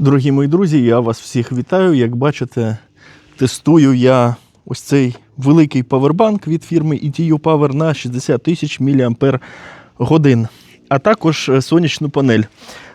Дорогі мої друзі, я вас всіх вітаю. Як бачите, тестую я ось цей великий павербанк від фірми ETU Power на 60 тисяч мАч, а також е, сонячну панель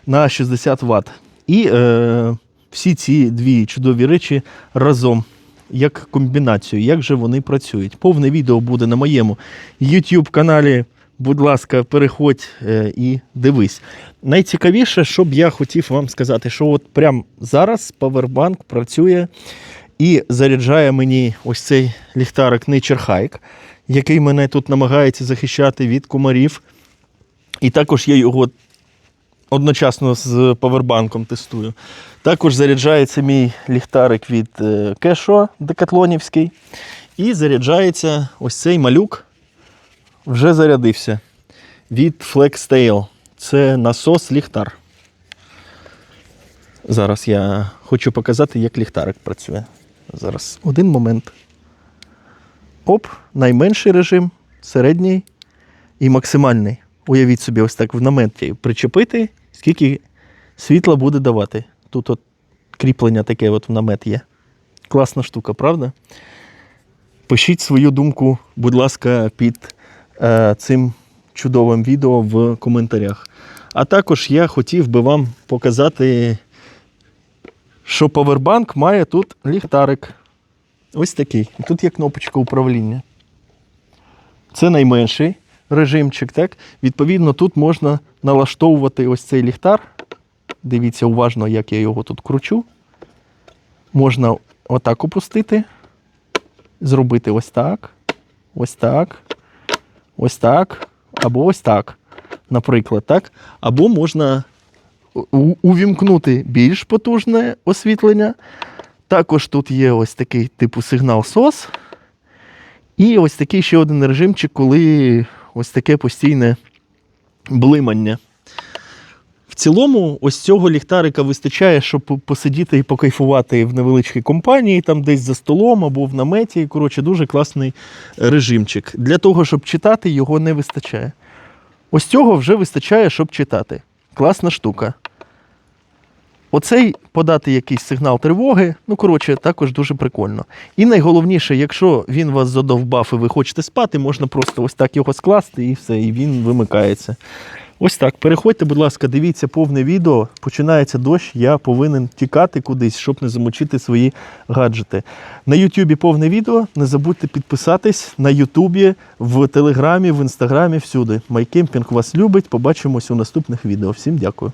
на 60 Вт. І е, всі ці дві чудові речі разом. Як комбінацію, як же вони працюють. Повне відео буде на моєму YouTube каналі. Будь ласка, переходь е, і дивись. Найцікавіше, що б я хотів вам сказати, що от прямо зараз Powerbank працює і заряджає мені ось цей ліхтарик Nature Hike, який мене тут намагається захищати від комарів. І також я його одночасно з павербанком тестую. Також заряджається мій ліхтарик від е, Кешо Декатлонівський. І заряджається ось цей малюк. Вже зарядився від FlexTail. Це насос ліхтар. Зараз я хочу показати, як ліхтарик працює. Зараз один момент. Оп, найменший режим, середній і максимальний. Уявіть собі, ось так в наметі причепити, скільки світла буде давати. Тут от кріплення таке от в намет є. Класна штука, правда? Пишіть свою думку, будь ласка, під цим чудовим відео в коментарях. А також я хотів би вам показати, що Powerbank має тут ліхтарик. Ось такий. І тут є кнопочка управління. Це найменший режимчик. Так? Відповідно, тут можна налаштовувати ось цей ліхтар. Дивіться уважно, як я його тут кручу. Можна отак опустити, зробити ось так, ось так, ось так, або ось так, наприклад. так? Або можна увімкнути більш потужне освітлення. Також тут є ось такий типу сигнал SOS. І ось такий ще один режимчик, коли ось таке постійне блимання. В цілому, ось цього ліхтарика вистачає, щоб посидіти і покайфувати в невеличкій компанії, там десь за столом або в наметі. Коротше, дуже класний режимчик. Для того, щоб читати, його не вистачає. Ось цього вже вистачає, щоб читати. Класна штука. Оцей подати якийсь сигнал тривоги, ну коротше, також дуже прикольно. І найголовніше, якщо він вас задовбав і ви хочете спати, можна просто ось так його скласти і все, і він вимикається. Ось так. Переходьте, будь ласка, дивіться повне відео. Починається дощ, я повинен тікати кудись, щоб не замочити свої гаджети. На Ютубі повне відео. Не забудьте підписатись на Ютубі, в Телеграмі, в Інстаграмі, всюди. Майкемпінг вас любить. Побачимось у наступних відео. Всім дякую.